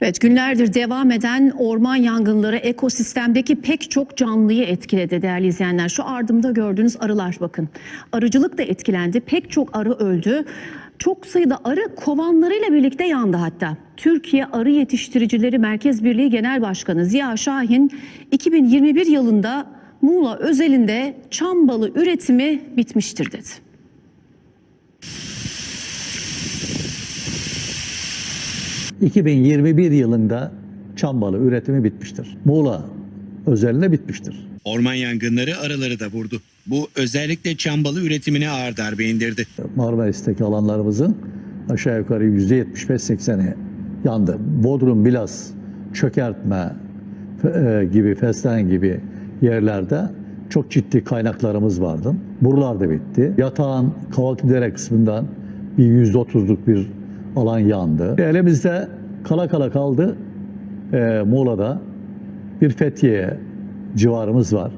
Evet günlerdir devam eden orman yangınları ekosistemdeki pek çok canlıyı etkiledi değerli izleyenler. Şu ardımda gördüğünüz arılar bakın. Arıcılık da etkilendi. Pek çok arı öldü. Çok sayıda arı kovanlarıyla birlikte yandı hatta. Türkiye Arı Yetiştiricileri Merkez Birliği Genel Başkanı Ziya Şahin 2021 yılında Muğla özelinde çam balı üretimi bitmiştir dedi. 2021 yılında çam balı üretimi bitmiştir. Muğla özelinde bitmiştir. Orman yangınları arıları da vurdu. Bu özellikle çambalı üretimine ağır darbe indirdi. Marmaris'teki alanlarımızın aşağı yukarı %75-80'i yandı. Bodrum, Bilas, Çökertme e, gibi, Fesleğen gibi yerlerde çok ciddi kaynaklarımız vardı. Buralar da bitti. Yatağın Kavaklıdere kısmından bir %30'luk bir alan yandı. Elimizde kala kala kaldı e, Muğla'da bir Fethiye civarımız var.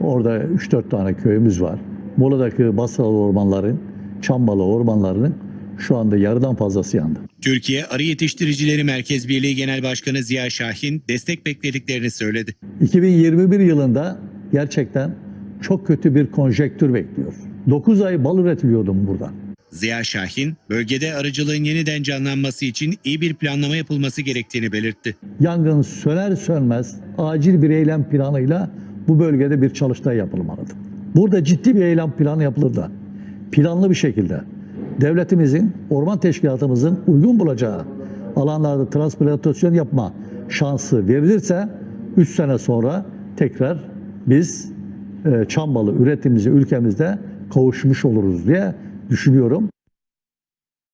Orada 3-4 tane köyümüz var. Muğla'daki Basralı ormanların, Çambalı ormanlarının şu anda yarıdan fazlası yandı. Türkiye Arı Yetiştiricileri Merkez Birliği Genel Başkanı Ziya Şahin destek beklediklerini söyledi. 2021 yılında gerçekten çok kötü bir konjektür bekliyor. 9 ay bal üretiliyordum burada. Ziya Şahin, bölgede arıcılığın yeniden canlanması için iyi bir planlama yapılması gerektiğini belirtti. Yangın söner sönmez acil bir eylem planıyla bu bölgede bir çalıştay yapılmalıdır. Burada ciddi bir eylem planı yapılır da planlı bir şekilde devletimizin, orman teşkilatımızın uygun bulacağı alanlarda transplantasyon yapma şansı verilirse 3 sene sonra tekrar biz e, çam balı üretimimizi ülkemizde kavuşmuş oluruz diye düşünüyorum.